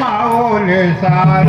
माऊल सार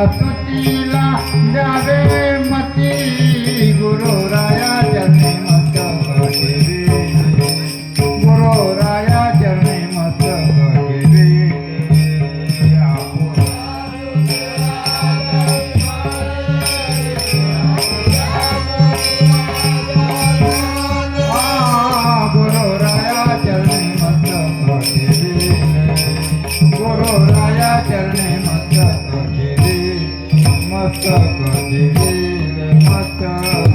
सुतीला जावे मती, गुरु राया जने मत बगे रे गुरु राया मत बगे गुरु राया जने मत बगे गुरु राया जने मत Mata, Mata, Mata,